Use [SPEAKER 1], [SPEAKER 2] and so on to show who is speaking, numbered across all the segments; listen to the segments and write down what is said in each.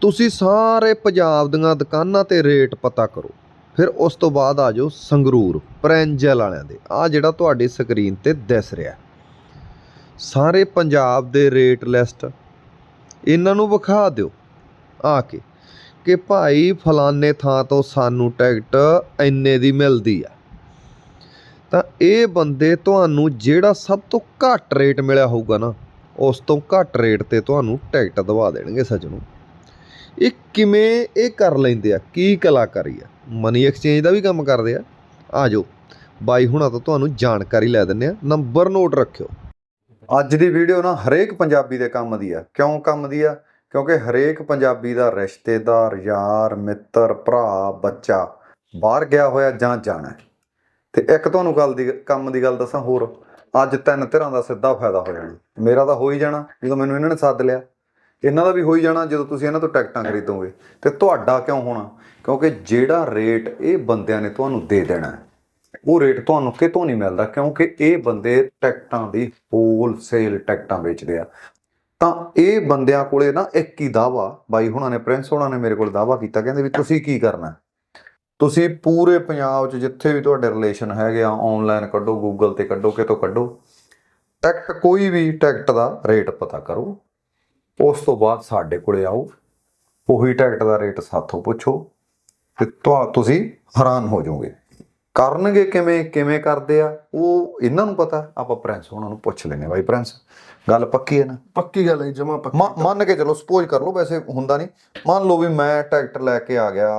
[SPEAKER 1] ਤੁਸੀਂ ਸਾਰੇ ਪੰਜਾਬ ਦੀਆਂ ਦੁਕਾਨਾਂ ਤੇ ਰੇਟ ਪਤਾ ਕਰੋ। ਫਿਰ ਉਸ ਤੋਂ ਬਾਅਦ ਆ ਜਾਓ ਸੰਗਰੂਰ, ਪ੍ਰੈਂਜਲ ਵਾਲਿਆਂ ਦੇ। ਆ ਜਿਹੜਾ ਤੁਹਾਡੀ ਸਕਰੀਨ ਤੇ ਦਿਸ ਰਿਹਾ। ਸਾਰੇ ਪੰਜਾਬ ਦੇ ਰੇਟ ਲਿਸਟ। ਇਹਨਾਂ ਨੂੰ ਵਿਖਾ ਦਿਓ। ਆ ਕੇ? ਕਿ ਭਾਈ ਫਲਾਨੇ ਥਾਂ ਤੋਂ ਸਾਨੂੰ ਟਿਕਟ ਇੰਨੇ ਦੀ ਮਿਲਦੀ ਆ। ਤਾਂ ਇਹ ਬੰਦੇ ਤੁਹਾਨੂੰ ਜਿਹੜਾ ਸਭ ਤੋਂ ਘੱਟ ਰੇਟ ਮਿਲਿਆ ਹੋਊਗਾ ਨਾ, ਉਸ ਤੋਂ ਘੱਟ ਰੇਟ ਤੇ ਤੁਹਾਨੂੰ ਟਿਕਟ ਦਵਾ ਦੇਣਗੇ ਸੱਜਣੋ। ਇਹ ਕਿਵੇਂ ਇਹ ਕਰ ਲੈਂਦੇ ਆ? ਕੀ ਕਲਾਕਾਰੀ ਆ? ਮਨੀ ਐਕਸਚੇਂਜ ਦਾ ਵੀ ਕੰਮ ਕਰਦੇ ਆ। ਆ ਜਾਓ। ਬਾਈ ਹੁਣਾਂ ਤੋਂ ਤੁਹਾਨੂੰ ਜਾਣਕਾਰੀ ਲੈ ਦਿੰਨੇ ਆ। ਨੰਬਰ ਨੋਟ ਰੱਖਿਓ। ਅੱਜ ਦੀ ਵੀਡੀਓ ਨਾ ਹਰੇਕ ਪੰਜਾਬੀ ਦੇ ਕੰਮ ਦੀ ਆ। ਕਿਉਂ ਕੰਮ ਦੀ ਆ? ਕਿਉਂਕਿ ਹਰੇਕ ਪੰਜਾਬੀ ਦਾ ਰਿਸ਼ਤੇਦਾਰ, ਯਾਰ, ਮਿੱਤਰ, ਭਰਾ, ਬੱਚਾ ਬਾਹਰ ਗਿਆ ਹੋਇਆ ਜਾਂ ਜਾਣਾ। ਹੈ। ਤੇ ਇੱਕ ਤੁਹਾਨੂੰ ਗੱਲ ਦੀ, ਕੰਮ ਦੀ ਗੱਲ ਦੱਸਾਂ ਹੋਰ। ਅੱਜ ਤਿੰਨ ਧਿਰਾਂ ਦਾ ਸਿੱਧਾ ਫਾਇਦਾ ਹੋ ਜਾਣਾ। ਮੇਰਾ ਤਾਂ ਹੋ ਹੀ ਜਾਣਾ। ਜਦੋਂ ਮੈਨੂੰ ਇਹਨਾਂ ਨੇ ਸੱਦ ਲਿਆ। ਇਹਨਾਂ ਦਾ ਵੀ ਹੋ ਹੀ ਜਾਣਾ ਜਦੋਂ ਤੁਸੀਂ ਇਹਨਾਂ ਤੋਂ ਟਿਕਟਾਂ ਖਰੀਦੋਗੇ। ਤੇ ਤੁਹਾਡਾ ਕਿਉਂ ਹੋਣਾ? ਕਿਉਂਕਿ ਜਿਹੜਾ ਰੇਟ ਇਹ ਬੰਦਿਆਂ ਨੇ ਤੁਹਾਨੂੰ ਦੇ ਦੇਣਾ ਉਹ ਰੇਟ ਤੁਹਾਨੂੰ ਕਿਤੋਂ ਨਹੀਂ ਮਿਲਦਾ ਕਿਉਂਕਿ ਇਹ ਬੰਦੇ ਟਿਕਟਾਂ ਦੀ ਹੋਲਸੇਲ ਟਿਕਟਾਂ ਵੇਚਦੇ ਆ। ਤਾਂ ਇਹ ਬੰਦਿਆਂ ਕੋਲੇ ਨਾ ਇੱਕ ਹੀ ਦਾਵਾ ਬਾਈ ਹੁਣਾਂ ਨੇ ਪ੍ਰਿੰਸ ਹੁਣਾਂ ਨੇ ਮੇਰੇ ਕੋਲ ਦਾਵਾ ਕੀਤਾ ਕਹਿੰਦੇ ਵੀ ਤੁਸੀਂ ਕੀ ਕਰਨਾ ਤੁਸੀਂ ਪੂਰੇ ਪੰਜਾਬ 'ਚ ਜਿੱਥੇ ਵੀ ਤੁਹਾਡੇ ਰਿਲੇਸ਼ਨ ਹੈਗੇ ਆ ਆਨਲਾਈਨ ਕੱਢੋ ਗੂਗਲ ਤੇ ਕੱਢੋ ਕਿਤੋਂ ਕੱਢੋ ਟਿਕਟ ਕੋਈ ਵੀ ਟਿਕਟ ਦਾ ਰੇਟ ਪਤਾ ਕਰੋ। ਉਸ ਤੋਂ ਬਾਅਦ ਸਾਡੇ ਕੋਲੇ ਆਓ ਉਹੀ ਟਿਕਟ ਦਾ ਰੇਟ ਸਾਥੋਂ ਪੁੱਛੋ ਤੇ ਤੁਹਾ ਤੁਸੀਂ ਹੈਰਾਨ ਹੋ ਜਾਓਗੇ। ਕਰਨਗੇ ਕਿਵੇਂ ਕਿਵੇਂ ਕਰਦੇ ਆ ਉਹ ਇਹਨਾਂ ਨੂੰ ਪਤਾ ਆਪਾਂ ਪ੍ਰਿੰਸ ਉਹਨਾਂ ਨੂੰ ਪੁੱਛ ਲੈਨੇ ਬਾਈ ਪ੍ਰਿੰਸ ਗੱਲ ਪੱਕੀ ਹੈ ਨਾ?
[SPEAKER 2] ਪੱਕੀ ਗੱਲ ਹੈ ਜਮਾ ਪੱਕੀ।
[SPEAKER 1] ਮੰਨ ਕੇ ਚਲੋ ਸਪੋਜ਼ ਕਰ ਲਓ ਵੈਸੇ ਹੁੰਦਾ ਨਹੀਂ ਮੰਨ ਲਓ ਵੀ ਮੈਂ ਟਿਕਟ ਲੈ ਕੇ ਆ ਗਿਆ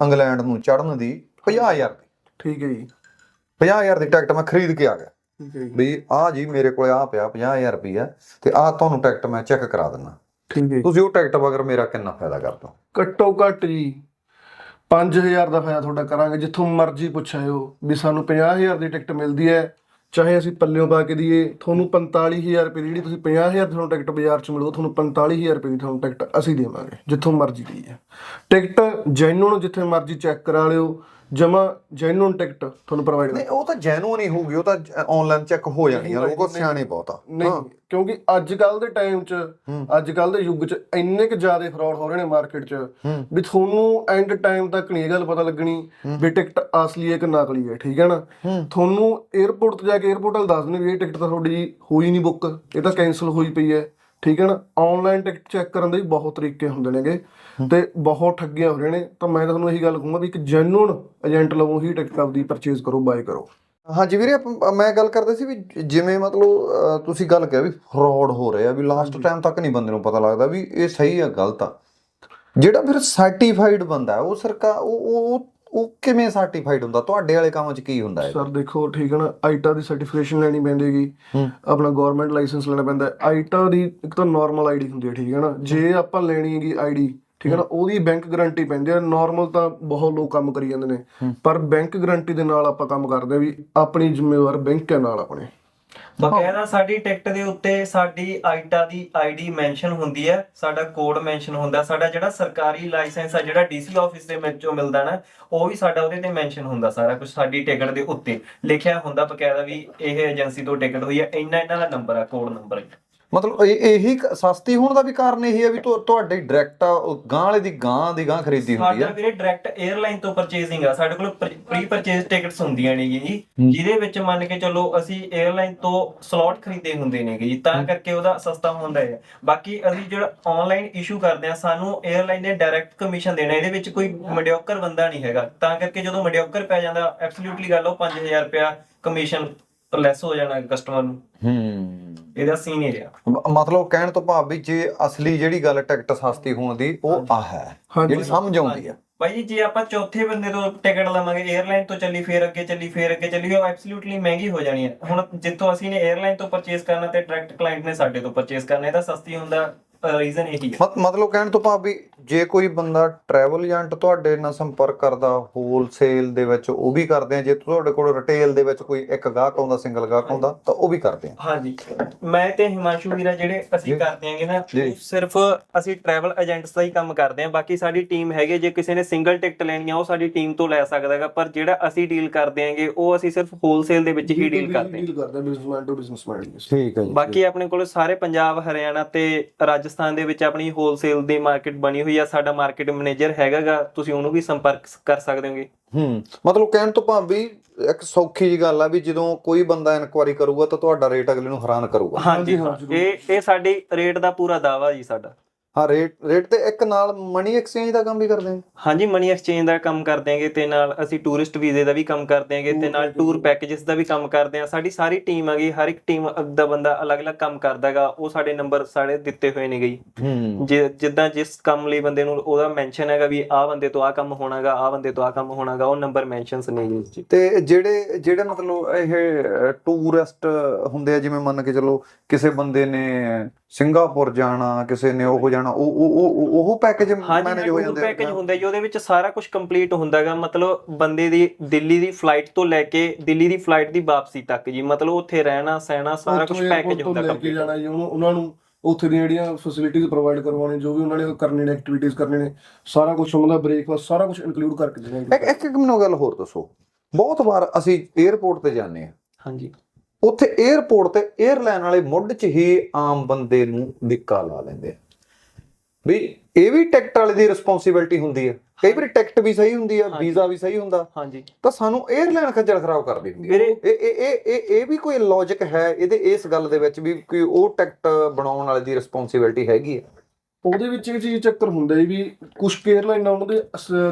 [SPEAKER 1] ਇੰਗਲੈਂਡ ਨੂੰ ਚੜਨ ਦੀ 50000 ਦੀ।
[SPEAKER 2] ਠੀਕ ਹੈ ਜੀ।
[SPEAKER 1] 50000 ਦੀ ਟਿਕਟ ਮੈਂ ਖਰੀਦ ਕੇ ਆ ਗਿਆ।
[SPEAKER 2] ਠੀਕ ਹੈ ਜੀ।
[SPEAKER 1] ਵੀ ਆ ਜੀ ਮੇਰੇ ਕੋਲੇ ਆ ਪਿਆ 50000 ਰੁਪਈਆ ਤੇ ਆ ਤੁਹਾਨੂੰ ਟਿਕਟ ਮੈਂ ਚੈੱਕ ਕਰਾ ਦਿੰਨਾ
[SPEAKER 2] ਜੀ।
[SPEAKER 1] ਤੁਸੀਂ ਉਹ ਟਿਕਟ ਵਗਰ ਮੇਰਾ ਕਿੰਨਾ ਫਾਇਦਾ ਕਰ ਦੋ
[SPEAKER 2] ਘੱਟੋ ਘੱਟ ਜੀ 5000 ਦਾ ਫਾਇਦਾ ਤੁਹਾਡਾ ਕਰਾਂਗੇ ਜਿੱਥੋਂ ਮਰਜ਼ੀ ਪੁੱਛਾਇਓ ਵੀ ਸਾਨੂੰ 50000 ਦੀ ਟਿਕਟ ਮਿਲਦੀ ਹੈ ਚਾਹੇ ਅਸੀਂ ਪੱਲਿਓਂ ਪਾ ਕੇ ਦਈਏ ਤੁਹਾਨੂੰ 45000 ਰੁਪਏ ਦੀ ਜਿਹੜੀ ਤੁਸੀਂ 50000 ਦੀ ਤੁਹਾਨੂੰ ਟਿਕਟ ਬਾਜ਼ਾਰ 'ਚ ਮਿਲੂ ਤੁਹਾਨੂੰ 45000 ਰੁਪਏ ਦੀ ਤੁਹਾਨੂੰ ਟਿਕਟ ਅਸੀਂ ਦੇਵਾਂਗੇ ਜਿੱਥੋਂ ਮਰਜ਼ੀ ਦਈਏ। ਟਿਕਟ ਜੈਨੂਨ ਜਿੱਥੇ ਮਰਜ਼ੀ ਚੈੱਕ ਕਰਾ ਲਿਓ ਜਮਾ ਜੈਨੂਨ ਟਿਕਟ ਤੁਹਾਨੂੰ ਪ੍ਰੋਵਾਈਡ
[SPEAKER 1] ਨਹੀਂ ਉਹ ਤਾਂ ਜੈਨੂਨ ਹੀ ਹੋਊਗੀ ਉਹ ਤਾਂ ਆਨਲਾਈਨ ਚੈੱਕ ਹੋ ਜਾਣੀ ਯਾਰ ਉਹ ਕੋ ਸਿਆਣੇ ਬਹੁਤ
[SPEAKER 2] ਨਹੀਂ ਕਿਉਂਕਿ ਅੱਜ ਕੱਲ ਦੇ ਟਾਈਮ 'ਚ ਅੱਜ ਕੱਲ ਦੇ ਯੁੱਗ 'ਚ ਇੰਨੇ ਕੁ ਜ਼ਿਆਦਾ ਫਰਾਡ ਹੋ ਰਹੇ ਨੇ ਮਾਰਕੀਟ 'ਚ ਵੀ ਤੁਹਾਨੂੰ ਐਂਡ ਟਾਈਮ ਤੱਕ ਨਹੀਂ ਇਹ ਗੱਲ ਪਤਾ ਲੱਗਣੀ ਵੀ ਟਿਕਟ ਅਸਲੀ ਹੈ ਕਿ ਨਕਲੀ ਹੈ ਠੀਕ ਹੈ ਨਾ? ਤੁਹਾਨੂੰ 에어ਪੋਰਟ ਤੇ ਜਾ ਕੇ 에어ਪੋਰਟ ਵਾਲ ਦੱਸ ਦੇਣ ਇਹ ਟਿਕਟ ਤਾਂ ਤੁਹਾਡੀ ਹੋਈ ਨਹੀਂ ਬੁੱਕ ਇਹ ਤਾਂ ਕੈਨਸਲ ਹੋਈ ਪਈ ਹੈ। ਠੀਕ ਹੈ ਨਾ? ਆਨਲਾਈਨ ਟਿਕਟ ਚੈੱਕ ਕਰਨ ਦੇ ਵੀ ਬਹੁਤ ਤਰੀਕੇ ਹੁੰਦੇ ਨੇਗੇ ਤੇ ਬਹੁਤ ਠੱਗੀਆਂ ਹੋ ਰਹੇ ਨੇ। ਤਾਂ ਮੈਂ ਤੁਹਾਨੂੰ ਇਹੀ ਗੱਲ ਕਹੂੰਗਾ ਵੀ ਇੱਕ ਜੈਨੂਨ ਏਜੰਟ ਲਵੋ ਹੀ ਟਿਕਟ ਆਪਦੀ ਪਰਚੇਜ਼ ਕਰੋ ਬਾਏ ਕਰੋ।
[SPEAKER 1] ਹਾਂਜੀ ਵੀਰੇ ਮੈਂ ਗੱਲ ਕਰਦਾ ਸੀ ਵੀ ਜਿਵੇਂ ਮਤਲਬ ਤੁਸੀਂ ਗੱਲ ਕਿਹਾ ਵੀ ਫਰਾਡ ਹੋ ਰਿਹਾ ਵੀ ਲਾਸਟ ਟਾਈਮ ਤੱਕ ਨਹੀਂ ਬੰਦੇ ਨੂੰ ਪਤਾ ਲੱਗਦਾ ਵੀ ਇਹ ਸਹੀ ਆ ਗਲਤ ਆ। ਜਿਹੜਾ ਫਿਰ ਸਰਟੀਫਾਈਡ ਬੰਦਾ ਉਹ ਸਰਕਾਰ ਉਹ ਉਹ- ਉਹ ਕਿਵੇਂ ਸਰਟੀਫਾਈਡ ਹੁੰਦਾ? ਤੁਹਾਡੇ ਵਾਲੇ ਕੰਮ 'ਚ ਕੀ ਹੁੰਦਾ ਹੈ
[SPEAKER 2] ਸਰ ਦੇਖੋ ਠੀਕ ਹੈ ਨਾ? ਆਈਟਾ ਦੀ ਸਰਟੀਫਿਕੇਸ਼ਨ ਲੈਣੀ ਪੈਂਦੀਗੀ। ਆਪਣਾ ਗਵਰਨਮੈਂਟ ਲਾਇਸੈਂਸ ਲੈਣਾ ਪੈਂਦਾ। ਆਈਟਾ ਦੀ ਇੱਕ ਤਾਂ ਨਾਰਮਲ ਆਈਡੀ ਹੁੰਦੀ ਹੈ ਠੀਕ ਹੈ ਨਾ? ਜੇ ਆਪਾਂ ਲੈਣੀ ਹੈਗੀ ਆਈਡੀ ਠੀਕ ਹੈ ਨਾ? ਉਹਦੀ ਬੈਂਕ ਗਾਰੰਟੀ ਪੈਂਦੀ ਹੈ। ਨਾਰਮਲ ਤਾਂ ਬਹੁਤ ਲੋਕ ਕੰਮ ਕਰੀ ਜਾਂਦੇ ਨੇ। ਪਰ ਬੈਂਕ ਗਾਰੰਟੀ ਦੇ ਨਾਲ ਆਪਾਂ ਕੰਮ ਕਰਦੇ ਆ ਵੀ ਆਪਣੀ ਜ਼ਿੰਮੇਵਾਰ ਬੈਂਕ ਹੈ ਨਾਲ ਆਪਣੇ।
[SPEAKER 3] ਬਕਾਇਦਾ ਸਾਡੀ ਟਿਕਟ ਦੇ ਉੱਤੇ ਸਾਡੀ ਆਈਟਾ ਦੀ ਆਈਡੀ ਮੈਂਸ਼ਨ ਹੁੰਦੀ ਹੈ, ਸਾਡਾ ਕੋਡ ਮੈਂਸ਼ਨ ਹੁੰਦਾ, ਸਾਡਾ ਜਿਹੜਾ ਸਰਕਾਰੀ ਲਾਇਸੈਂਸ ਆ, ਜਿਹੜਾ ਡੀਸੀ ਆਫਿਸ ਦੇ ਵਿੱਚੋਂ ਮਿਲਦਾ ਨਾ, ਉਹ ਵੀ ਸਾਡਾ ਉਹਦੇ ਤੇ ਮੈਂਸ਼ਨ ਹੁੰਦਾ ਸਾਰਾ ਕੁਝ ਸਾਡੀ ਟਿਕਟ ਦੇ ਉੱਤੇ। ਲਿਖਿਆ ਹੁੰਦਾ ਬਕਾਇਦਾ ਵੀ ਇਹ ਏਜੰਸੀ ਤੋਂ ਟਿਕਟ ਹੋਈ ਹੈ ਇੰਨਾ ਇਹਨਾਂ ਦਾ ਨੰਬਰ ਆ, ਕੋਡ ਨੰਬਰ
[SPEAKER 1] ਮਤਲਬ ਇਹ ਇਹੀ ਸਸਤੀ ਹੋਣ ਦਾ ਵੀ ਕਾਰਨ ਇਹ ਹੈ ਵੀ ਤੁਹਾਡੇ ਡਾਇਰੈਕਟ ਗਾਂ ਵਾਲੇ ਦੀ ਗਾਂ ਦੀ ਗਾਂ ਖਰੀਦੀ ਹੁੰਦੀ ਹੈ ਸਾਡਾ
[SPEAKER 3] ਵੀਰੇ ਡਾਇਰੈਕਟ 에ਅਰਲਾਈਨ ਤੋਂ ਪਰਚੇਸਿੰਗ ਆ। ਸਾਡੇ ਕੋਲ ਪ੍ਰੀ ਪਰਚੇਸ ਟਿਕਟਸ ਹੁੰਦੀਆਂ ਨੇ ਜੀ। ਜਿਹਦੇ ਵਿੱਚ ਮੰਨ ਕੇ ਚੱਲੋ ਅਸੀਂ 에ਅਰਲਾਈਨ ਤੋਂ ਸਲੌਟ ਖਰੀਦੇ ਹੁੰਦੇ ਨੇ ਜੀ। ਤਾਂ ਕਰਕੇ ਉਹਦਾ ਸਸਤਾ ਹੁੰਦਾ ਹੈ ਬਾਕੀ ਅਸੀਂ ਜਿਹੜਾ ਆਨਲਾਈਨ ਇਸ਼ੂ ਕਰਦੇ ਆ ਸਾਨੂੰ 에ਅਰਲਾਈਨ ਨੇ ਡਾਇਰੈਕਟ ਕਮਿਸ਼ਨ ਦੇਣਾ। ਇਹਦੇ ਵਿੱਚ ਕੋਈ ਮਡੀਓਕਰ ਬੰਦਾ ਨਹੀਂ ਹੈਗਾ। ਤਾਂ ਕਰਕੇ ਜਦੋਂ ਮਡੀਓਕਰ ਪੈ ਜਾਂਦਾ ਐਬਸੋਲੂਟਲੀ ਗੱਲ ਉਹ 5000 ਰੁਪਿਆ ਕਮਿਸ਼ਨ ਲੈਸ ਹੋ ਜਾਣਾ ਕਸਟਮਰ ਨੂੰ।
[SPEAKER 1] ਹੂੰ।
[SPEAKER 3] ਇਹਦਾ ਸੀਨ ਇਹ ਆ
[SPEAKER 1] ਮ- ਮਤਲਬ ਕਹਿਣ ਤੋਂ ਭਾਵ ਵੀ ਜੇ ਅਸਲੀ ਜਿਹੜੀ ਗੱਲ ਟਿਕਟ ਸਸਤੀ ਹੋਣ ਦੀ ਉਹ ਆ ਹੈ।
[SPEAKER 2] ਹਾਂਜੀ।
[SPEAKER 1] ਜਿਹੜੀ ਸਮਝ ਆਉਂਦੀ ਆ।
[SPEAKER 3] ਭਾਈ ਜੀ ਜੇ ਆਪਾਂ ਚੌਥੇ ਬੰਦੇ ਤੋਂ ਟਿਕਟ ਲਵਾਂਗੇ 에ਅਰਲਾਈਨ ਤੋਂ ਚੱਲੀ ਫੇਰ ਅੱਗੇ ਚੱਲੀ ਫੇਰ ਅੱਗੇ ਚੱਲੀ ਉਹ ਐਬਸੋਲੂਟਲੀ ਮਹਿੰਗੀ ਹੋ ਜਾਣੀ ਹੈ ਹੁਣ ਜਿੱਥੋਂ ਅਸੀਂ ਨੇ 에ਅਰਲਾਈਨ ਤੋਂ ਪਰਚੇਸ ਕਰਨਾ ਤੇ ਡਾਇਰੈਕਟ ਕਲਾਇੰਟ ਨੇ ਸਾਡੇ ਤੋਂ ਪਰਚੇਸ ਕਰਨਾ ਇਹਦਾ ਸਸਤੀ ਹੁੰਦਾ। ਰੀਜ਼ਨ ਇਹੀ ਹੈ
[SPEAKER 1] ਮਤ- ਮਤਲਬ ਕਹਿਣ ਤੋਂ ਭਾਵ ਵੀ ਜੇ ਕੋਈ ਬੰਦਾ ਟਰੈਵਲ ਏਜੰਟ ਤੁਹਾਡੇ ਨਾਲ ਸੰਪਰਕ ਕਰਦਾ ਹੋਲਸੇਲ ਦੇ ਵਿੱਚ ਉਹ ਵੀ ਕਰਦੇ ਆ ਜੇ ਤੁਹਾਡੇ ਕੋਲ ਰਿਟੇਲ ਦੇ ਵਿੱਚ ਕੋਈ ਇੱਕ ਗਾਹਕ ਆਉਂਦਾ ਸਿੰਗਲ ਗਾਹਕ ਆਉਂਦਾ ਤਾਂ ਉਹ ਵੀ ਕਰਦੇ ਆ।
[SPEAKER 3] ਹਾਂਜੀ। ਮੈਂ ਤੇ ਹਿਮਾਂਸ਼ੂ ਵੀਰਾ ਜਿਹੜੇ ਅਸੀਂ ਕਰਦੇ ਆਂਗੇ ਨਾ
[SPEAKER 1] ਜੀ।
[SPEAKER 3] ਉਹ ਸਿਰਫ ਅਸੀਂ ਟਰੈਵਲ ਏਜੰਟਸ ਦਾ ਹੀ ਕੰਮ ਕਰਦੇ ਆਂ ਬਾਕੀ ਸਾਡੀ ਟੀਮ ਹੈਗੇ ਜੇ ਕਿਸੇ ਨੇ ਸਿੰਗਲ ਟਿਕਟ ਲੈਣੀ ਆ ਉਹ ਸਾਡੀ ਟੀਮ ਤੋਂ ਲੈ ਸਕਦਾ ਹੈਗਾ ਪਰ ਜਿਹੜਾ ਅਸੀਂ ਡੀਲ ਕਰਦੇ ਆਂਗੇ ਉਹ ਅਸੀਂ ਸਿਰਫ ਹੋਲਸੇਲ ਦੇ ਵਿੱਚ ਹੀ ਡੀਲ ਕਰਦੇ ਹਾਂ
[SPEAKER 2] ਡੀਲ ਕਰਦੇ ਬਿਜ਼ਨਸਮੈਨ ਟੂ ਬਿਜ਼ਨਸਮੈਨ
[SPEAKER 1] ਠੀਕ ਹੈ ਜੀ।
[SPEAKER 3] ਬਾਕੀ ਆਪਣੇ ਕੋਲ ਸਾਰੇ ਪੰਜਾਬ ਹਰਿਆਣਾ ਤੇ ਰਾਜਸਥਾਨ ਦੇ ਵਿੱਚ ਆਪਣੀ ਹੋਲਸੇਲ ਦੀ ਮਾਰਕੀਟ ਬਣੀ ਹੋਈ ਆ ਸਾਡਾ ਮਾਰਕੀਟ ਮੈਨੇਜਰ ਹੈਗਾਗਾ ਤੁਸੀਂ ਉਹਨੂੰ ਵੀ ਸੰਪਰਕ ਕਰ ਸਕਦੇ ਹੋਗੇ।
[SPEAKER 1] ਹੂੰ ਮਤਲਬ ਕਹਿਣ ਤੋਂ ਭਾਵ ਵੀ ਇੱਕ ਸੌਖੀ ਜੀ ਗੱਲ ਆ ਵੀ ਜਦੋਂ ਕੋਈ ਬੰਦਾ ਇਨਕੁਆਰੀ ਕਰੂਗਾ ਤਾਂ ਤੁਹਾਡਾ ਰੇਟ ਅਗਲੇ ਨੂੰ ਹੈਰਾਨ ਕਰੂਗਾ।
[SPEAKER 3] ਹਾਂਜੀ
[SPEAKER 2] ਹਾਂਜੀ, ਹਾਂ।
[SPEAKER 3] ਇਹ ਇਹ ਸਾਡੀ ਰੇਟ ਦਾ ਪੂਰਾ ਦਾਵਾ ਜੀ ਸਾਡਾ।
[SPEAKER 1] ਹਾਂ ਰੇਟ ਰੇਟ ਤੇ ਇੱਕ ਨਾਲ ਮਨੀ ਐਕਸਚੇਂਜ ਦਾ ਕੰਮ ਵੀ ਕਰਦੇ ਆ
[SPEAKER 3] ਹਾਂਜੀ ਮਨੀ ਐਕਸਚੇਂਜ ਦਾ ਕੰਮ ਕਰਦੇ ਆਂਗੇ ਤੇ ਨਾਲ ਅਸੀਂ ਟੂਰਿਸਟ ਵੀਜ਼ੇ ਦਾ ਵੀ ਕੰਮ ਕਰਦੇ ਆਂਗੇ ਤੇ ਨਾਲ ਟੂਰ। ਪੈਕੇजेस ਦਾ ਵੀ ਕੰਮ ਕਰਦੇ ਆਂ ਸਾਡੀ ਸਾਰੀ ਟੀਮ ਹੈਗੀ ਹਰ ਇੱਕ ਟੀਮ ਦਾ ਬੰਦਾ ਅਲੱਗ-ਅਲੱਗ ਕੰਮ ਕਰਦਾਗਾ ਉਹ ਸਾਡੇ ਨੰਬਰ ਸਾਡੇ ਦਿੱਤੇ ਹੋਏ ਨੇ ਗਈ
[SPEAKER 1] ਹੂੰ।
[SPEAKER 3] ਜਿ- ਜਿੱਦਾਂ ਜਿਸ ਕੰਮ ਲਈ ਬੰਦੇ ਨੂੰ ਉਹਦਾ ਮੈਂਸ਼ਨ ਹੈਗਾ ਵੀ ਆਹ ਬੰਦੇ ਤੋਂ ਆਹ ਕੰਮ ਹੋਣਾਗਾ ਆਹ ਬੰਦੇ ਤੋਂ ਆਹ ਕੰਮ ਹੋਣਾਗਾ ਉਹ ਨੰਬਰ ਮੈਂਸ਼ਨਸ ਨੇ ਜੀ।
[SPEAKER 1] ਤੇ ਜਿਹੜੇ ਜਿਹੜੇ ਮਤਲਬ ਇਹ ਟੂਰਿਸਟ ਹੁੰਦੇ ਆ ਜਿਵੇਂ ਮੰਨ ਕੇ ਚੱਲੋ ਕਿਸੇ ਬੰਦੇ ਨੇ ਸਿੰਗਾਪੁਰ ਜਾਣਾ ਕਿਸੇ ਨੇ ਉਹ ਜਾਣਾ ਉਹ ਉਹ ਉਹ- ਉਹ ਪੈਕੇਜ ਮੈਨੇਜ ਹੋ ਜਾਂਦੇ
[SPEAKER 3] ਪੈਕੇਜ ਹੁੰਦਾ ਜੀ ਉਹਦੇ ਵਿੱਚ ਸਾਰਾ ਕੁਝ ਕੰਪਲੀਟ ਹੁੰਦਾਗਾ ਮਤਲਬ ਬੰਦੇ ਦੀ ਦਿੱਲੀ ਦੀ ਫਲਾਈਟ ਤੋਂ ਲੈ ਕੇ ਦਿੱਲੀ ਦੀ ਫਲਾਈਟ ਦੀ ਵਾਪਸੀ ਤੱਕ ਜੀ ਮਤਲਬ ਉੱਥੇ ਰਹਿਣਾ ਸਹਿਣਾ ਸਾਰਾ ਕੁਝ ਪੈਕੇਜ ਹੁੰਦਾ
[SPEAKER 2] ਲੈ ਕੇ
[SPEAKER 3] ਕੰਪਲੀਟ
[SPEAKER 2] ਜਾਣਾ ਜੀ ਉਹਨੂੰ ਉਹਨਾਂ ਨੂੰ ਉੱਥੇ ਦੀਆਂ ਜਿਹੜੀਆਂ ਫੈਸਿਲਿਟੀਆਂ ਪ੍ਰੋਵਾਈਡ ਕਰਵਾਉਣੇ ਜੋ ਵੀ ਉਹਨਾਂ ਨੇ ਕਰਨੇ ਨੇ ਐਕਟੀਵਿਟੀਜ਼ ਕਰਨੇ ਨੇ ਸਾਰਾ ਕੁਝ ਉਹਨਾਂ ਦਾ ਬ੍ਰੇਕਫਾਸਟ ਸਾਰਾ ਕੁਝ ਇਨਕਲੂਡ ਕਰਕੇ ਦੇਣਾ
[SPEAKER 1] ਇੱਕ ਇੱਕ ਮੈਨੂੰ ਗੱਲ ਹੋਰ ਦੱਸੋ ਬਹੁਤ ਵਾਰ ਅਸੀਂ 에ਅਰਪੋਰਟ ਤੇ ਜਾਂਦੇ ਆ
[SPEAKER 3] ਹਾਂਜੀ।
[SPEAKER 1] ਉੱਥੇ 에어ਪੋਰਟ ਤੇ 에ਅਰਲਾਈਨ ਵਾਲੇ ਮੁੱਢ 'ਚ ਹੀ ਆਮ ਬੰਦੇ ਨੂੰ ਨਿੱਕਾ ਲਾ ਲੈਂਦੇ ਆ। ਵੀ ਇਹ ਵੀ ਟਿਕਟ ਵਾਲੇ ਦੀ ਰਿਸਪੌਂਸਿਬਿਲਟੀ ਹੁੰਦੀ ਹੈ ਕਈ ਵਾਰੀ ਟਿਕਟ ਵੀ ਸਹੀ ਹੁੰਦੀ ਆ ਵੀਜ਼ਾ ਵੀ ਸਹੀ ਹੁੰਦਾ।
[SPEAKER 3] ਹਾਂਜੀ।
[SPEAKER 1] ਤਾਂ ਸਾਨੂੰ 에ਅਰਲਾਈਨ ਖੱਜਲ ਖਰਾਬ ਕਰਦੀ ਹੁੰਦੀ ਹੈ ਇਹ ਇਹ ਇਹ ਇਹ ਵੀ ਕੋਈ ਲੌਜੀਕ ਹੈ? ਇਹਦੇ ਇਸ ਗੱਲ ਦੇ ਵਿੱਚ ਵੀ ਕੋਈ ਉਹ ਟਿਕਟ ਬਣਾਉਣ ਵਾਲੇ ਦੀ ਰਿਸਪੌਂਸਿਬਿਲਟੀ ਹੈਗੀ ਆ?
[SPEAKER 2] ਉਹਦੇ ਵਿੱਚ ਇਹ ਚੀਜ਼ ਚੱਕਰ ਹੁੰਦਾ ਹੈ ਵੀ ਕੁਝ 에ਅਰਲਾਈਨਾਂ ਉਹਨਾਂ ਦੇ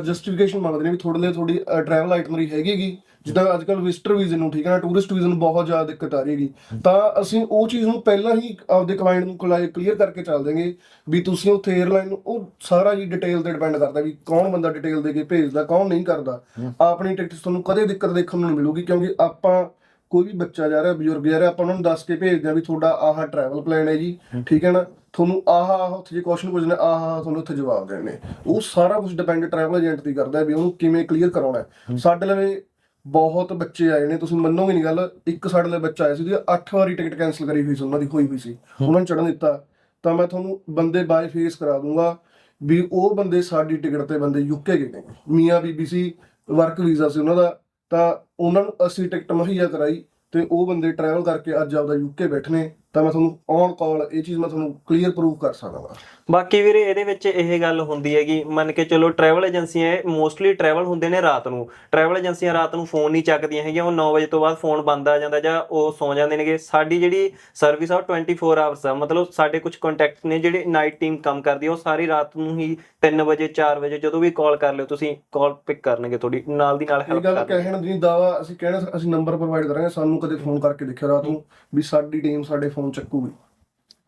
[SPEAKER 2] ਜਸਟੀਫਿਕੇਸ਼ਨ ਮੰਗਦੇ ਨੇ ਵੀ ਥੋੜੇ ਲਈ ਥੋੜੀ ਟਰੈਵਲ ਆਈਟਮਰੀ ਹੈਗੀਗੀ ਜਿੱਦਾਂ ਅੱਜ ਕੱਲ ਵਿਜ਼ਟਰ ਵੀਜ਼ੇ ਨੂੰ ਠੀਕ ਹੈ ਨਾ ਟੂਰਿਸਟ ਵੀਜ਼ੇ ਨੂੰ ਬਹੁਤ ਜ਼ਿਆਦਾ ਦਿੱਕਤ ਆ ਰਹੀ ਹੈਗੀ। ਤਾਂ ਅਸੀਂ ਉਹ ਚੀਜ਼ ਨੂੰ ਪਹਿਲਾਂ ਹੀ ਆਪਦੇ ਕਲਾਇੰਟ ਨੂੰ ਕਲੀਅਰ ਕਰਕੇ ਚੱਲ ਦੇਂਗੇ ਵੀ ਤੁਸੀਂ ਉੱਥੇ 에ਅਰਲਾਈਨ ਨੂੰ ਉਹ ਸਾਰਾ ਜੀ ਡਿਟੇਲ ਤੇ ਡਿਪੈਂਡ ਕਰਦਾ ਵੀ ਕੌਣ ਬੰਦਾ ਡਿਟੇਲ ਦੇ ਕੇ ਭੇਜਦਾ ਕੌਣ ਨਹੀਂ ਕਰਦਾ। ਆਪਣੀ ਟਿਕਟ ਤੁਹਾਨੂੰ ਕਦੇ ਦਿੱਕਤ ਦੇਖਣ ਨੂੰ ਨਹੀਂ ਮਿਲੂਗੀ ਕਿਉਂਕਿ ਆਪਾਂ ਕੋਈ ਵੀ ਬੱਚਾ ਜਾ ਰਿਹਾ ਬਜ਼ੁਰਗ ਜਾ ਰਿਹਾ ਆਪਾਂ ਉਹਨਾਂ ਨੂੰ ਦੱਸ ਕੇ ਭੇਜਦੇ ਆ ਵੀ ਤੁਹਾਡਾ ਆਹ ਟਰੈਵਲ ਪਲਾਨ ਹੈ ਜੀ ਠੀਕ ਹੈ ਨਾ ਤੁਹਾਨੂੰ ਆਹ ਆਹ ਉੱਥੇ ਜੇ ਕੁਐਸਚਨ ਪੁੱਛਣਾ ਆਹ ਆਹ ਤੁਹਾਨੂੰ ਉੱਥੇ ਜਵਾਬ ਦੇਣੇ। ਉਹ ਸਾਰਾ ਕੁਝ ਡਿਪੈਂਡ ਟਰੈਵਲ ਏਜੰਟ ਤੇ ਕਰਦਾ ਵੀ ਉਹਨੂੰ ਕਿਵੇਂ ਕਲੀਅਰ ਕਰਾਉਣਾ ਸਾਡੇ ਲਵੇ ਬਹੁਤ ਬੱਚੇ ਆਏ ਨੇ ਤੁਸੀਂ ਮੰਨੋਗੇ ਨਹੀਂ ਗੱਲ ਇੱਕ ਸਾਡੇ ਲਈ ਬੱਚਾ ਆਇਆ ਸੀ ਜਿਹਦੀ 8 ਵਾਰੀ ਟਿਕਟ ਕੈਨਸਲ ਕਰੀ ਹੋਈ ਸੀ ਉਹਨਾਂ ਦੀ ਹੋਈ ਹੋਈ ਸੀ। ਉਹਨਾਂ ਨੂੰ ਚੜਨ ਦਿੱਤਾ। ਤਾਂ ਮੈਂ ਤੁਹਾਨੂੰ ਬੰਦੇ ਬਾਈ ਫੇਸ ਕਰਾ ਦੂੰਗਾ ਵੀ ਉਹ ਬੰਦੇ ਸਾਡੀ ਟਿਕਟ ਤੇ ਬੰਦੇ ਯੂਕੇ ਗਏ ਨੇ। ਮੀਆਂ ਬੀਬੀ ਸੀ ਵਰਕ ਵੀਜ਼ਾ ਸੀ ਉਹਨਾਂ ਦਾ ਤਾਂ ਉਹਨਾਂ ਨੂੰ ਅਸੀਂ ਟਿਕਟ ਮੁਹੱਈਆ ਕਰਾਈ ਤੇ ਉਹ ਬੰਦੇ ਟਰੈਵਲ ਕਰਕੇ ਅੱਜ ਆਪਦਾ ਯੂਕੇ ਬੈਠਨੇ ਤਾਂ ਮੈਂ ਤੁਹਾਨੂੰ ਔਨ ਕਾਲ ਇਹ ਚੀਜ਼ ਮੈਂ ਤੁਹਾਨੂੰ ਕਲੀਅਰ ਪ੍ਰੂਫ ਕਰ ਸਕਦਾ ਵਾ।
[SPEAKER 3] ਬਾਕੀ ਵੀਰੇ ਇਹਦੇ ਵਿੱਚ ਇਹ ਗੱਲ ਹੁੰਦੀ ਹੈਗੀ ਮੰਨ ਕੇ ਚਲੋ ਟਰੈਵਲ ਏਜੰਸੀਆਂ ਮੋਸਟਲੀ ਟਰੈਵਲ ਹੁੰਦੇ ਨੇ ਰਾਤ ਨੂੰ। ਟਰੈਵਲ ਏਜੰਸੀਆਂ ਰਾਤ ਨੂੰ ਫੋਨ ਨਹੀਂ ਚੱਕਦੀਆਂ ਹੈਗੀਆਂ ਉਹ 9 ਵਜੇ ਤੋਂ ਬਾਅਦ ਫੋਨ ਬੰਦ ਆ ਜਾਂਦਾ ਜਾਂ ਉਹ ਸੌ ਜਾਂਦੇ ਨੇਗੇ। ਸਾਡੀ ਜਿਹੜੀ ਸਰਵਿਸ ਆ ਉਹ 24 ਆਵਰਸ ਆ। ਮਤਲਬ ਸਾਡੇ ਕੁਝ ਕੰਟੈਕਟ ਨੇ ਜਿਹੜੇ ਨਾਈਟ ਟੀਮ ਕੰਮ ਕਰਦੀ ਆ ਉਹ ਸਾਰੀ ਰਾਤ ਨੂੰ ਹੀ 3 ਵਜੇ 4 ਵਜੇ ਜਦੋਂ ਵੀ ਕਾਲ ਕਰ ਲਿਓ ਤੁਸੀਂ ਕਾਲ ਪਿਕ ਕਰਨਗੇ ਤੁਹਾਡੀ ਨਾਲ ਦੀ ਨਾਲ
[SPEAKER 2] ਇਹ
[SPEAKER 3] ਹੈਲਪ
[SPEAKER 2] ਗੱਲ
[SPEAKER 3] ਕਰਨਗੇ।
[SPEAKER 2] ਕਹਿਣ ਦੀ ਦਾਵਾ ਅਸੀਂ ਕਹਿਣਾ ਅਸੀਂ ਨੰਬਰ ਪ੍ਰੋਵਾਈਡ ਕਰਾਂਗੇ। ਸਾਨੂੰ ਕਦੇ ਫੋਨ ਕਰਕੇ ਦੇਖਿਆ ਰਾਤ ਨੂੰ ਵੀ ਸਾਡੀ ਟੀਮ ਸਾਡੇ ਫੋਨ ਚੱਕੂਗੀ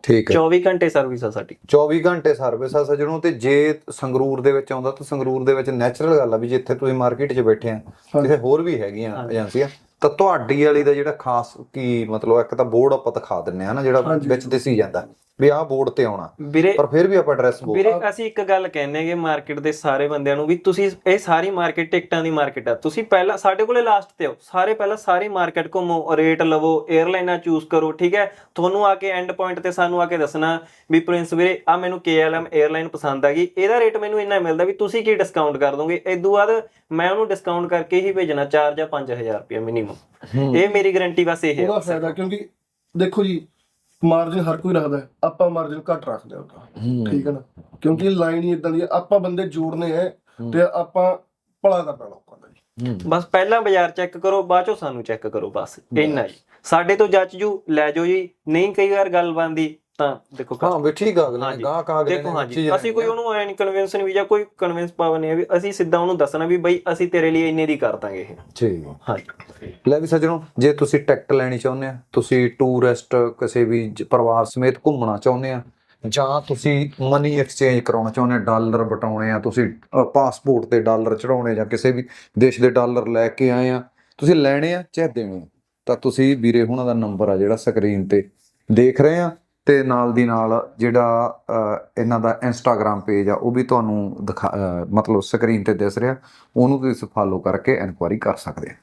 [SPEAKER 1] ਠੀਕ
[SPEAKER 3] 24 ਘੰਟੇ ਸਰਵਿਸ ਆ ਸਾਡੀ।
[SPEAKER 1] 24 ਘੰਟੇ ਸਰਵਿਸ ਆ ਸਜਣੋ ਤੇ ਜੇ ਸੰਗਰੂਰ ਦੇ ਵਿੱਚ ਆਉਂਦਾ ਤਾਂ ਸੰਗਰੂਰ ਦੇ ਵਿੱਚ ਨੈਚੁਰਲ ਗੱਲ ਆ ਵੀ ਜਿੱਥੇ ਤੁਸੀਂ ਮਾਰਕੀਟ 'ਚ ਬੈਠੇ ਆ ਕਿਤੇ ਹੋਰ ਵੀ ਹੈਗੀਆਂ। ਏਜੰਸੀਆਂ ਤਾਂ ਤੁਹਾਡੀ ਵਾਲੀ ਦਾ ਜਿਹੜਾ ਖਾਸ ਕੀ ਮਤਲਬ ਇੱਕ ਤਾਂ ਬੋਰਡ ਆਪਾਂ ਦਿਖਾ ਦਿੰਨੇ ਆ ਨਾ ਜਿਹੜਾ। ਵਿੱਚ ਦਿਸੀ ਜਾਂਦਾ। ਵੀ ਆਹ ਬੋਰਡ ਤੇ ਆਉਣਾ। ਪਰ ਫਿਰ ਵੀ ਆਪਾਂ ਐਡਰੈਸ ਬੋਲ
[SPEAKER 3] ਵੀਰੇ ਅਸੀਂ ਇੱਕ ਗੱਲ ਕਹਿੰਦੇ ਹੈਗੇ ਮਾਰਕੀਟ ਦੇ ਸਾਰੇ ਬੰਦਿਆਂ ਨੂੰ ਵੀ ਤੁਸੀਂ ਇਹ ਸਾਰੀ ਮਾਰਕੀਟ ਟਿਕਟਾਂ ਦੀ ਮਾਰਕੀਟ ਆ। ਤੁਸੀਂ ਪਹਿਲਾਂ ਸਾਡੇ ਕੋਲੇ ਲਾਸਟ ਤੇ ਆਓ। ਸਾਰੇ ਪਹਿਲਾਂ ਸਾਰੀ ਮਾਰਕੀਟ ਘੁੰਮੋ ਰੇਟ ਲਵੋ 에ਅਰਲਾਈਨਾਂ ਚੂਜ਼ ਕਰੋ ਠੀਕ ਹੈ? ਤੁਹਾਨੂੰ ਆ ਕੇ ਐਂਡ ਪੁਆਇੰਟ ਤੇ ਸਾਨੂੰ ਆ ਕੇ ਦੱਸਣਾ ਵੀ ਪ੍ਰਿੰਸ ਵੀਰੇ ਆ ਮੈਨੂੰ KLM 에ਅਰਲਾਈਨ ਪਸੰਦ ਆ ਗਈ। ਇਹਦਾ ਰੇਟ ਮੈਨੂੰ ਇੰਨਾ ਮਿਲਦਾ ਵੀ ਤੁਸੀਂ ਕੀ ਡਿਸਕਾਊਂਟ ਕਰ ਦੋਗੇ? ਇਦੋਂ ਬਾਅਦ ਮੈਂ ਉਹਨੂੰ ਡਿਸਕਾਊਂਟ ਕਰਕੇ ਹੀ ਭੇਜਣਾ 4 ਜਾਂ 5000 ਰੁਪਏ ਮਿਨੀਮਮ ਇਹ ਮੇਰੀ ਗਾਰੰਟੀ ਬਸ ਇਹ
[SPEAKER 2] ਉਹਦਾ
[SPEAKER 3] ਹੈ
[SPEAKER 2] ਫਾਇਦਾ ਕਿਉਂਕਿ ਦੇਖੋ ਜੀ ਮਾਰਜਨ ਹਰ ਕੋਈ ਰੱਖਦਾ ਹੈ। ਆਪਾਂ ਮਾਰਜਨ ਘੱਟ ਰੱਖਦੇ ਹਾਂ ਠੀਕ ਹੈ ਨਾ? ਕਿਉਂਕਿ ਲਾਈਨ ਹੀ ਇਦਾਂ ਦੀ ਹੈ। ਆਪਾਂ ਬੰਦੇ ਜੋੜਨੇ ਹੈ ਤੇ ਆਪਾਂ ਭਲਾ ਕਰਨਾ ਲੋਕਾਂ ਦਾ ਜੀ।
[SPEAKER 3] ਬਸ ਪਹਿਲਾਂ ਬਾਜ਼ਾਰ ਚੈੱਕ ਕਰੋ ਬਾਅਦ ਚੋਂ ਸਾਨੂੰ ਚੈੱਕ ਕਰੋ ਬਸ। ਇੰਨਾ ਜੀ ਸਾਡੇ ਤੋਂ ਜੱਜ ਜੂ ਲੈ ਜਾਓ ਜੀ। ਨਹੀਂ ਕਈ ਵਾਰ ਗੱਲ ਬਣਦੀ ਤਾਂ ਦੇਖੋ
[SPEAKER 1] ਹਾਂ ਵੀ ਠੀਕ ਆ ਅਗਲੇ ਨੇ। ਗਾਹ ਕਾ ਅਗਲੇ
[SPEAKER 3] ਦੇਖੋ ਹਾਂਜੀ ਅਸੀਂ ਕੋਈ। ਉਹਨੂੰ ਐ ਨਹੀਂ ਕਨਵਿੰਸ ਨਹੀਂ ਵੀ ਜਾਂ ਕੋਈ ਕਨਵਿੰਸ ਪਾਵਰ ਨਹੀਂ ਹੈ ਵੀ ਅਸੀਂ ਸਿੱਧਾ ਉਹਨੂੰ ਦੱਸਣਾ ਵੀ ਬਈ ਅਸੀਂ ਤੇਰੇ ਲਈ ਇੰਨੇ ਦੀ ਕਰ ਦਾਂਗੇ ਇਹ
[SPEAKER 1] ਠੀਕ।
[SPEAKER 3] ਹਾਂਜੀ
[SPEAKER 1] ਲੈ ਵੀ ਸੱਜਣੋ ਜੇ ਤੁਸੀਂ ਟਿਕਟ ਲੈਣੀ ਚਾਹੁੰਦੇ ਆ ਤੁਸੀਂ ਟੂਰਿਸਟ ਕਿਸੇ ਵੀ ਪਰਿਵਾਰ ਸਮੇਤ ਘੁੰਮਣਾ ਚਾਹੁੰਦੇ ਆ ਜਾਂ ਤੁਸੀਂ ਮਨੀ ਐਕਸਚੇਂਜ ਕਰਾਉਣਾ ਚਾਹੁੰਦੇ ਆ ਡਾਲਰ ਬਟਾਉਣੇ ਆ ਤੁਸੀਂ ਪਾਸਪੋਰਟ ਤੇ ਡਾਲਰ ਚੜਾਉਣੇ ਜਾਂ ਕਿਸੇ ਵੀ ਦੇਸ਼ ਦੇ ਡਾਲਰ ਲੈ ਕੇ ਆਏ ਆ ਤੁਸੀਂ ਲੈਣੇ ਆ ਚਾਹੇ ਦੇਣੇ ਤਾਂ ਤੁਸੀਂ ਵੀਰੇ ਹੁਣਾਂ ਦਾ ਨੰਬਰ ਆ ਜਿਹੜਾ ਸਕਰੀਨ ਤੇ ਦੇਖ ਰਹੇ ਆ ਤੇ ਨਾਲ ਦੀ ਨਾਲ ਜਿਹੜਾ ਇਹਨਾਂ ਦਾ ਇੰਸਟਾਗ੍ਰam ਪੇਜ ਆ, ਉਹ ਵੀ ਤੁਹਾਨੂੰ ਦਿਖਾ ਮਤਲਬ ਸਕਰੀਨ ਤੇ ਦਿਸ ਰਿਹਾ। ਉਹਨੂੰ ਤੁਸੀਂ ਫਾਲੋ ਕਰਕੇ ਇਨਕੁਆਇਰੀ ਕਰ ਸਕਦੇ ਆ।